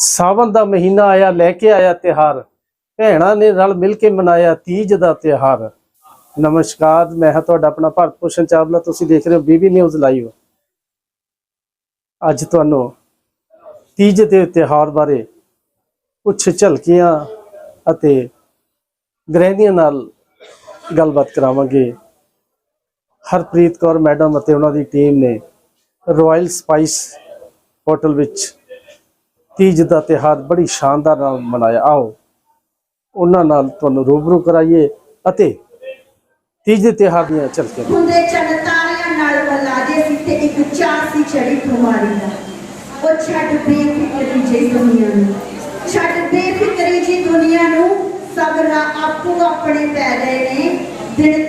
ਸਾਵਨ ਦਾ ਮਹੀਨਾ ਆਇਆ, ਲੈ ਕੇ ਆਇਆ ਤਿਹਾਰ ਭੈਣਾਂ ਨੇ ਰਲ ਮਿਲ ਕੇ ਮਨਾਇਆ ਤੀਜ ਦਾ ਤਿਹਾਰ ਨਮਸਕਾਰ, ਮੈਂ ਹਾਂ ਤੁਹਾਡਾ ਆਪਣਾ ਭਾਰਤ ਭੂਸ਼ਣ ਚਾਵਲਾ। ਤੁਸੀਂ ਦੇਖ ਰਹੇ ਹੋ ਬੀਬੀ ਨਿਊਜ਼ ਲਾਈਵ। ਅੱਜ ਤੁਹਾਨੂੰ ਤੀਜ ਦੇ ਤਿਹਾਰ ਬਾਰੇ ਕੁਝ ਝਲਕੀਆਂ ਅਤੇ ਗ੍ਰਹਿਣੀਆਂ ਨਾਲ ਗੱਲਬਾਤ ਕਰਾਵਾਂਗੇ। ਹਰਪ੍ਰੀਤ ਕੌਰ ਮੈਡਮ ਅਤੇ ਉਹਨਾਂ ਦੀ ਟੀਮ ਨੇ ਰਾਇਲ ਸਪਾਈਸ ਹੋਟਲ ਵਿੱਚ ਤੀਜ ਦਾ ਤਿਹਾਰ ਬੜੀ ਸ਼ਾਨਦਾਰ ਨਾਲ ਮਨਾਇਆ। ਆਓ, ਉਹਨਾਂ ਨਾਲ ਤੁਹਾਨੂੰ ਰੂਬਰੂ ਕਰਾਈਏ ਅਤੇ ਤੀਜ ਦੇ ਤਿਹਾਰ ਦੀਆਂ ਝਲਕੀਆਂ ਹੁੰਦੇ ਚੰਨ ਨਾਲ ਬਲਾਦੇ ਸੀ ਤੇ ਇੱਕ ਚਾਹ ਸੀ ਚੜੀ ਕੁਮਾਰੀ ਦਾ। ਉਹ ਛੱਡ ਬੇਫਿਕਰੀ ਜੀ ਦੁਨੀਆ ਨੂੰ। ਛੱਡ ਬੇਫਿਕਰੀ ਜੀ ਦੁਨੀਆ ਨੂੰ ਸਗਰਾ ਆਪੂ ਆਪਣੇ ਪੈ ਗਏ ਨੇ। ਦਿਨ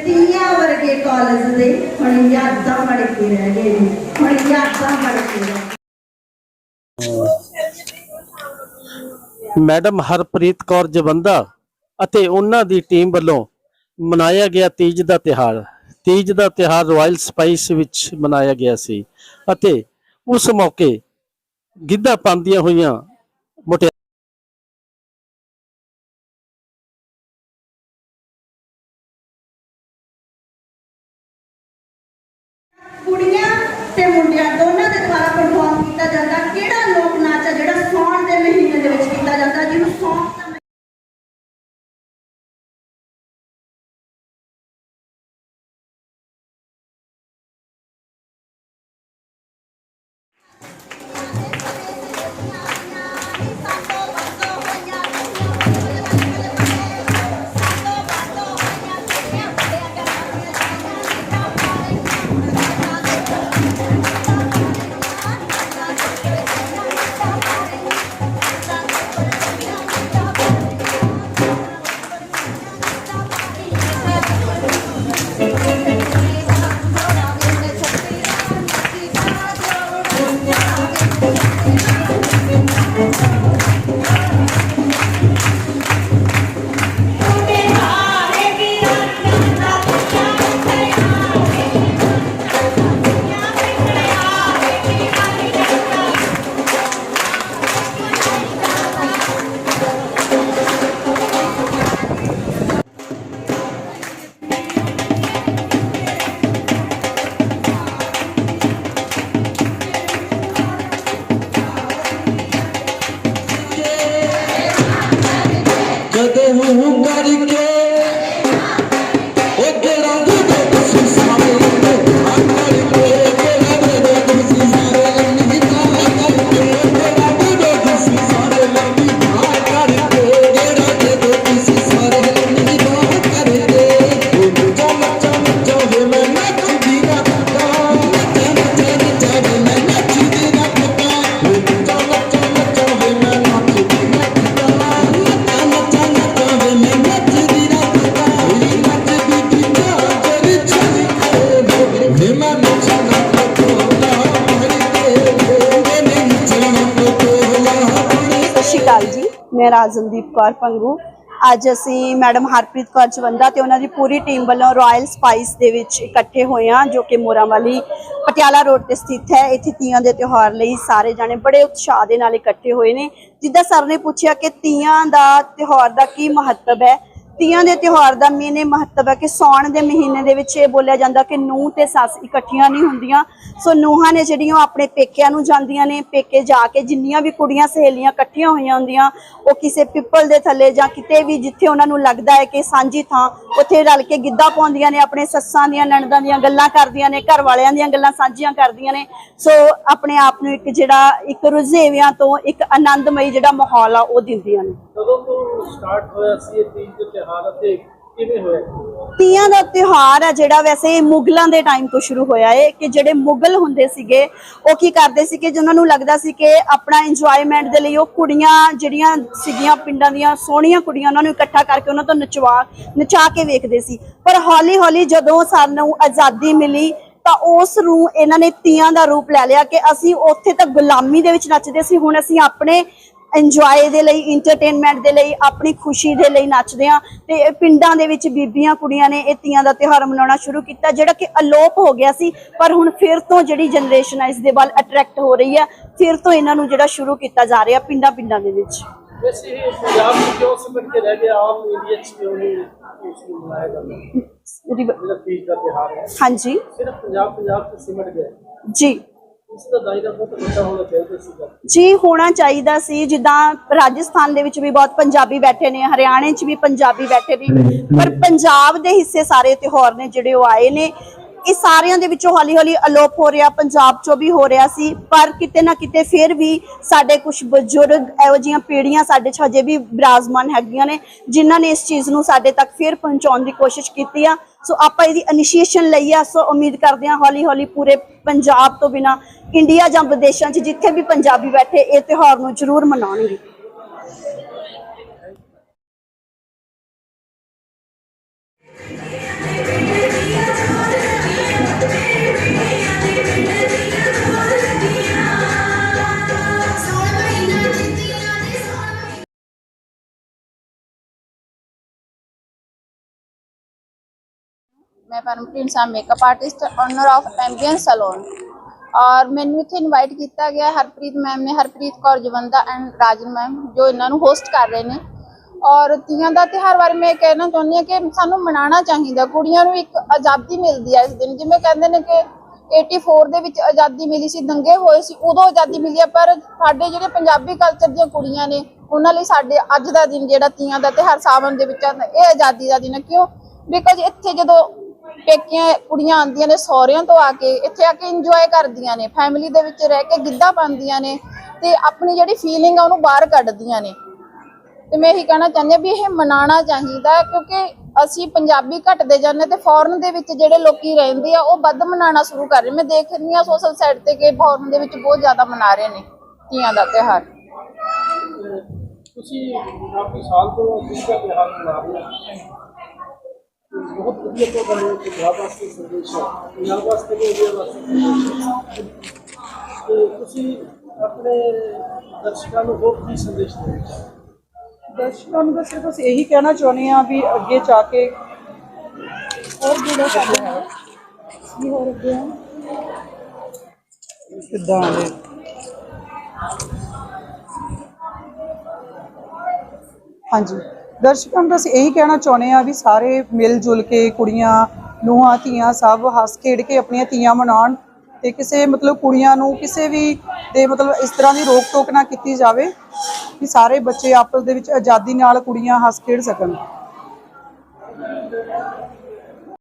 ਵਰਗੇ ਕਾਲਜ ਦੇ ਹੁਣ ਯਾਦਾਂ ਮੜ ਕੇ ਰਹਿ ਗਏ ਨੇ। ਹੁਣ ਯਾਦਾਂ ਮੜ ਕੇ ਰਹਿ ਮੈਡਮ ਹਰਪ੍ਰੀਤ ਕੌਰ ਜਵੰਦਾ ਅਤੇ ਉਹਨਾਂ ਦੀ ਟੀਮ ਵੱਲੋਂ ਮਨਾਇਆ ਗਿਆ ਤੀਜ ਦਾ ਤਿਹਾਰ ਤੀਜ ਦਾ ਤਿਹਾਰ ਰਾਇਲ ਸਪਾਈਸ ਵਿੱਚ ਮਨਾਇਆ ਗਿਆ ਸੀ ਅਤੇ ਉਸ ਮੌਕੇ ਗਿੱਧਾ ਪਾਉਂਦੀਆਂ ਹੋਈਆਂ ਮੁਟਿਆ ਕਦੇ ਹੂੰ ਮੈਂ ਰਾਜਨਦੀਪ ਕੌਰ ਪੰਗੂ। ਅੱਜ ਅਸੀਂ ਮੈਡਮ ਹਰਪ੍ਰੀਤ ਕੌਰ ਚਵੰਦਾ ਤੇ ਉਹਨਾਂ ਦੀ ਪੂਰੀ ਟੀਮ ਵੱਲੋਂ ਰਾਇਲ ਸਪਾਈਸ ਦੇ ਵਿੱਚ ਇਕੱਠੇ ਹੋਏ ਹਾਂ, ਜੋ ਕਿ ਮੋਰਾਂਵਾਲੀ ਪਟਿਆਲਾ ਰੋਡ ਤੇ ਸਥਿਤ ਹੈ। ਇੱਥੇ ਤੀਆਂ ਦੇ ਤਿਉਹਾਰ ਲਈ ਸਾਰੇ ਜਾਣੇ ਬੜੇ ਉਤਸ਼ਾਹ ਦੇ ਨਾਲ ਇਕੱਠੇ ਹੋਏ ਨੇ। ਜਿੱਦਾਂ ਸਰ ਨੇ ਪੁੱਛਿਆ ਕਿ ਤੀਆਂ ਦਾ ਤਿਉਹਾਰ ਦਾ ਕੀ ਮਹੱਤਵ ਹੈ ਤੀਆਂ ਦੇ ਤਿਉਹਾਰ ਦਾ ਮੇਨ ਇਹ ਮਹੱਤਵ ਹੈ ਕਿ ਸਾਉਣ ਦੇ ਮਹੀਨੇ ਦੇ ਵਿੱਚ ਇਹ ਬੋਲਿਆ ਜਾਂਦਾ ਕਿ ਨੂੰਹ ਤੇ ਸੱਸ ਇਕੱਠੀਆਂ ਨਹੀਂ ਹੁੰਦੀਆਂ। ਸੋ ਨੂੰਹਾਂ ਨੇ ਜਿਹੜੀਆਂ ਆਪਣੇ ਪੇਕਿਆਂ ਨੂੰ ਜਾਂਦੀਆਂ ਨੇ, ਪੇਕੇ ਜਾ ਕੇ ਜਿੰਨੀਆਂ ਵੀ ਕੁੜੀਆਂ ਸਹੇਲੀਆਂ ਇਕੱਠੀਆਂ ਹੋਈਆਂ ਹੁੰਦੀਆਂ, ਉਹ ਕਿਸੇ ਪਿੱਪਲ ਦੇ ਥੱਲੇ ਜਾਂ ਕਿਤੇ ਵੀ ਜਿੱਥੇ ਉਹਨਾਂ ਨੂੰ ਲੱਗਦਾ ਹੈ ਕਿ ਸਾਂਝੀ ਥਾਂ, ਉੱਥੇ ਰਲ ਕੇ ਗਿੱਧਾ ਪਾਉਂਦੀਆਂ ਨੇ, ਆਪਣੇ ਸੱਸਾਂ ਦੀਆਂ, ਨਣਦਾਂ ਦੀਆਂ ਗੱਲਾਂ ਕਰਦੀਆਂ ਨੇ, ਘਰ ਵਾਲਿਆਂ ਦੀਆਂ ਗੱਲਾਂ ਸਾਂਝੀਆਂ ਕਰਦੀਆਂ ਨੇ। ਸੋ ਆਪਣੇ ਆਪ ਨੂੰ ਇੱਕ ਜਿਹੜਾ ਇੱਕ ਰੁਝੇਵਿਆਂ ਤੋਂ ਇੱਕ ਆਨੰਦਮਈ ਜਿਹੜਾ ਮਾਹੌਲ ਆ, ਉਹ ਦਿੰਦੀਆਂ ਨੇ। ਕਦੋਂ ਤੋਂ ਸਟਾਰਟ ਹੋਇਆ ਸੀ ਇਹ ਤੀਜ ਦੇ ਤਿਹਾਰ ਅਤੇ ਕਿਵੇਂ ਹੋਇਆ ਤੀਆਂ ਦਾ ਤਿਉਹਾਰ ਹੈ ਜਿਹੜਾ ਵੈਸੇ ਮੁਗਲਾਂ ਦੇ ਟਾਈਮ ਤੋਂ ਸ਼ੁਰੂ ਹੋਇਆ ਹੈ ਕਿ ਜਿਹੜੇ ਮੁਗਲ ਹੁੰਦੇ ਸੀਗੇ, ਉਹ ਕੀ ਕਰਦੇ ਸੀ ਕਿ ਜਿਨ੍ਹਾਂ ਨੂੰ ਲੱਗਦਾ ਸੀ ਕਿ ਆਪਣਾ ਇੰਜੋਇਮੈਂਟ ਦੇ ਲਈ ਉਹ ਕੁੜੀਆਂ ਜਿਹੜੀਆਂ ਸੀਗੀਆਂ ਪਿੰਡਾਂ ਦੀਆਂ, ਸੋਹਣੀਆਂ ਕੁੜੀਆਂ, ਉਹਨਾਂ ਨੂੰ ਇਕੱਠਾ ਕਰਕੇ ਉਹਨਾਂ ਤੋਂ ਨਚਵਾ, ਨਚਾ ਕੇ ਵੇਖਦੇ ਸੀ। ਪਰ ਹੌਲੀ ਹੌਲੀ ਜਦੋਂ ਸਾਨੂੰ ਆਜ਼ਾਦੀ ਮਿਲੀ, ਤਾਂ ਉਸ ਨੂੰ ਇਹਨਾਂ ਨੇ ਤੀਆਂ ਦਾ ਰੂਪ ਲੈ ਲਿਆ ਕਿ ਅਸੀਂ ਉੱਥੇ ਤਾਂ ਗੁਲਾਮੀ ਦੇ ਵਿੱਚ ਨੱਚਦੇ ਸੀ, ਹੁਣ ਅਸੀਂ ਆਪਣੇ ਇੰਜੋਏ ਦੇ ਲਈ ਇੰਟਰਟੇਨਮੈਂਟ ਦੇ ਲਈ ਆਪਣੀ ਖੁਸ਼ੀ ਦੇ ਲਈ ਨੱਚਦੇ ਆ ਤੇ ਪਿੰਡਾਂ ਦੇ ਵਿੱਚ ਬੀਬੀਆਂ ਕੁੜੀਆਂ ਨੇ ਇਹ ਤੀਆਂ ਦਾ ਤਿਉਹਾਰ ਮਨਾਉਣਾ ਸ਼ੁਰੂ ਕੀਤਾ ਜਿਹੜਾ ਕਿ ਅਲੋਪ ਹੋ ਗਿਆ ਸੀ ਪਰ ਹੁਣ ਫਿਰ ਤੋਂ ਜਿਹੜੀ ਜਨਰੇਸ਼ਨ ਹੈ ਇਸ ਦੇ ਵੱਲ ਅਟਰੈਕਟ ਹੋ ਰਹੀ ਹੈ। ਫਿਰ ਤੋਂ ਇਹਨਾਂ ਨੂੰ ਜਿਹੜਾ ਸ਼ੁਰੂ ਕੀਤਾ ਜਾ ਰਿਹਾ ਪਿੰਡਾਂ ਪਿੰਡਾਂ ਦੇ ਵਿੱਚ। ਵੈਸੇ ਇਹ ਪੰਜਾਬ ਵਿੱਚ ਕਿਉਂ ਸਿਮਟ ਕੇ ਰਹਿ ਗਿਆ? ਆਮ ਇੰਡੀਆ 'ਚ ਕਿਉਂ ਨਹੀਂ ਇਸ ਨੂੰ ਮਨਾਇਆ ਜਾਂਦਾ? ਰਿਵ- ਜਿਹੜਾ ਤੀਜ ਦਾ ਤਿਉਹਾਰ ਹੈ। ਹਾਂਜੀ। ਸਿਰਫ ਪੰਜਾਬ ਪੰਜਾਬ 'ਚ ਸਿਮਟ ਗਿਆ। ਜੀ। ਜੀ ਹੋਣਾ ਚਾਹੀਦਾ ਸੀ। ਜਿੱਦਾਂ ਰਾਜਸਥਾਨ ਦੇ ਵਿੱਚ ਵੀ ਬਹੁਤ ਪੰਜਾਬੀ ਬੈਠੇ ਨੇ ਹਰਿਆਣੇ 'ਚ ਵੀ ਪੰਜਾਬੀ ਬੈਠੇ ਨੇ। ਪਰ ਪੰਜਾਬ ਦੇ ਹਿੱਸੇ ਸਾਰੇ ਤਿਉਹਾਰ ਨੇ ਜਿਹੜੇ ਉਹ ਆਏ ਨੇ। ਇਹ ਸਾਰਿਆਂ ਦੇ ਵਿੱਚੋਂ ਹੌਲੀ ਹੌਲੀ ਅਲੋਪ ਹੋ ਰਿਹਾ ਪੰਜਾਬ 'ਚੋਂ ਵੀ ਹੋ ਰਿਹਾ ਸੀ। ਪਰ ਕਿਤੇ ਨਾ ਕਿਤੇ ਫਿਰ ਵੀ ਸਾਡੇ ਕੁਝ ਬਜ਼ੁਰਗ ਇਹੋ ਜਿਹੀਆਂ ਪੀੜ੍ਹੀਆਂ ਸਾਡੇ 'ਚ ਹਜੇ ਵੀ ਬਿਰਾਜਮਾਨ ਹੈਗੀਆਂ ਨੇ ਜਿਨ੍ਹਾਂ ਨੇ ਇਸ ਚੀਜ਼ ਨੂੰ ਸਾਡੇ ਤੱਕ ਫਿਰ ਪਹੁੰਚਾਉਣ ਦੀ ਕੋਸ਼ਿਸ਼ ਕੀਤੀ ਆ। ਸੋ ਆਪਾਂ ਇਹਦੀ ਇਨੀਸ਼ੀਏਸ਼ਨ ਲਈ ਆ। ਸੋ ਉਮੀਦ ਕਰਦੇ ਹਾਂ ਹੌਲੀ ਹੌਲੀ ਪੂਰੇ ਪੰਜਾਬ ਤੋਂ ਬਿਨਾ ਇੰਡੀਆ ਜਾਂ ਵਿਦੇਸ਼ਾਂ 'ਚ ਜਿੱਥੇ ਵੀ ਪੰਜਾਬੀ ਬੈਠੇ, ਇਹ ਤਿਉਹਾਰ ਨੂੰ ਜ਼ਰੂਰ ਮਨਾਉਣਗੇ। ਮੈਂ Parampreet Sah makeup artist owner of Ambience salon ਔਰ ਮੈਨੂੰ ਇੱਥੇ ਇਨਵਾਈਟ ਕੀਤਾ ਗਿਆ ਹਰਪ੍ਰੀਤ ਮੈਮ ਨੇ, ਹਰਪ੍ਰੀਤ ਕੌਰ ਜਵੰਦਾ ਐਂਡ ਰਾਜਨ ਮੈਮ ਜੋ ਇਹਨਾਂ ਨੂੰ ਹੋਸਟ ਕਰ ਰਹੇ ਨੇ। ਔਰ ਤੀਆਂ ਦਾ ਤਿਉਹਾਰ ਬਾਰੇ ਮੈਂ ਇਹ ਕਹਿਣਾ ਚਾਹੁੰਦੀ ਹਾਂ ਕਿ ਸਾਨੂੰ ਮਨਾਉਣਾ ਚਾਹੀਦਾ। ਕੁੜੀਆਂ ਨੂੰ ਇੱਕ ਆਜ਼ਾਦੀ ਮਿਲਦੀ ਹੈ ਇਸ ਦਿਨ। ਜਿਵੇਂ ਕਹਿੰਦੇ ਨੇ ਕਿ 84 ਦੇ ਵਿੱਚ ਆਜ਼ਾਦੀ ਮਿਲੀ ਸੀ, ਦੰਗੇ ਹੋਏ ਸੀ, ਉਦੋਂ ਆਜ਼ਾਦੀ ਮਿਲੀ ਹੈ ਪਰ ਸਾਡੇ ਜਿਹੜੇ ਪੰਜਾਬੀ ਕਲਚਰ ਦੀਆਂ ਕੁੜੀਆਂ ਨੇ, ਉਹਨਾਂ ਲਈ ਸਾਡੇ ਅੱਜ ਦਾ ਦਿਨ ਜਿਹੜਾ ਤੀਆਂ ਦਾ ਤਿਉਹਾਰ ਸਾਵਣ ਦੇ ਵਿੱਚ ਇਹ ਆਜ਼ਾਦੀ ਦਾ ਦਿਨ ਹੈ ਕਿਉਂ? ਬਿਕੋਜ਼ ਇੱਥੇ ਜਦੋਂ ਪੇਕੀਆਂ ਕੁੜੀਆਂ ਆਉਂਦੀਆਂ ਨੇ ਸਹੁਰਿਆਂ ਤੋਂ ਆ ਕੇ, ਇੱਥੇ ਆ ਕੇ ਇੰਜੋਏ ਕਰਦੀਆਂ ਨੇ ਫੈਮਿਲੀ ਦੇ ਵਿੱਚ ਰਹਿ ਕੇ ਗਿੱਧਾ ਪਾਉਂਦੀਆਂ ਨੇ ਤੇ ਆਪਣੀ ਜਿਹੜੀ ਫੀਲਿੰਗ ਆ ਉਹਨੂੰ ਬਾਹਰ ਕੱਢਦੀਆਂ ਨੇ। ਤੇ ਮੈਂ ਇਹੀ ਕਹਿਣਾ ਚਾਹੁੰਦੀ ਹਾਂ ਵੀ ਇਹ ਮਨਾਉਣਾ ਚਾਹੀਦਾ ਕਿਉਂਕਿ ਅਸੀਂ ਪੰਜਾਬੀ ਘਟਦੇ ਜਾਂਦੇ ਤੇ ਫੋਰਨ ਦੇ ਵਿੱਚ ਜਿਹੜੇ ਲੋਕੀ ਰਹਿੰਦੇ ਆ, ਉਹ ਵੱਧ ਮਨਾਉਣਾ ਸ਼ੁਰੂ ਕਰ ਰਹੇ ਮੈਂ ਦੇਖ ਰਹੀ ਹਾਂ ਸੋਸ਼ਲ ਸਾਈਟ ਤੇ ਕਿ ਫੋਰਨ ਦੇ ਵਿੱਚ ਬਹੁਤ ਜ਼ਿਆਦਾ ਮਨਾ ਰਹੇ ਨੇ ਤੀਆਂ ਦਾ ਤਿਉਹਾਰ। ਤੁਸੀਂ ਕਾਫੀ ਸਾਲ ਤੋਂ ਤੀਜ ਦਾ ਤਿਉਹਾਰ ਮਨਾ ਰਹੇ ਹੋ। ਤੇ ਬਹੁਤ ਵਧੀਆ ਤੁਹਾਡਾ ਇਹ ਪੰਜਾਬ ਵਾਸਤੇ ਸੰਦੇਸ਼ ਹੈ ਪੰਜਾਬ ਵਾਸਤੇ ਵੀ ਇੰਡੀਆ ਵਾਸਤੇ ਸੰਦੇਸ਼ ਹੈ ਤੇ ਤੁਸੀਂ ਆਪਣੇ ਦਰਸ਼ਕਾਂ ਨੂੰ ਹੋਰ ਕੀ ਸੰਦੇਸ਼ ਦੇਣਾ ਚਾਹੁੰਦੇ ਹੋ? ਦਰਸ਼ਕਾਂ ਨੂੰ ਤਾਂ ਸਿਰਫ ਅਸੀਂ ਇਹੀ ਕਹਿਣਾ ਚਾਹੁੰਦੇ ਹਾਂ ਵੀ ਅੱਗੇ ਜਾ ਕੇ ਹੋਰ ਜਿਹੜਾ ਸਾਡਾ ਹੈ ਕੀ ਹੋ ਰਿਹਾ ਹੈ ਕਿੱਦਾਂ ਦੇ ਹਾਂਜੀ ਦਰਸ਼ਕਾਂ ਨੂੰ ਅਸੀਂ ਇਹੀ ਕਹਿਣਾ ਚਾਹੁੰਦੇ ਹਾਂ ਵੀ ਸਾਰੇ ਮਿਲ ਜੁਲ ਕੇ ਕੁੜੀਆਂ, ਨੂੰਹਾਂ, ਧੀਆਂ ਸਭ ਹੱਸ ਖੇਡ ਕੇ ਆਪਣੀਆਂ ਧੀਆਂ ਮਨਾਉਣ ਤੇ ਕਿਸੇ ਮਤਲਬ ਕੁੜੀਆਂ ਨੂੰ ਕਿਸੇ ਵੀ ਦੇ ਮਤਲਬ ਇਸ ਤਰ੍ਹਾਂ ਦੀ ਰੋਕ ਟੋਕ ਨਾ ਕੀਤੀ ਜਾਵੇ ਕਿ ਸਾਰੇ ਬੱਚੇ ਆਪਸ ਦੇ ਵਿੱਚ ਆਜ਼ਾਦੀ ਨਾਲ ਕੁੜੀਆਂ ਹੱਸ ਖੇਡ ਸਕਣ।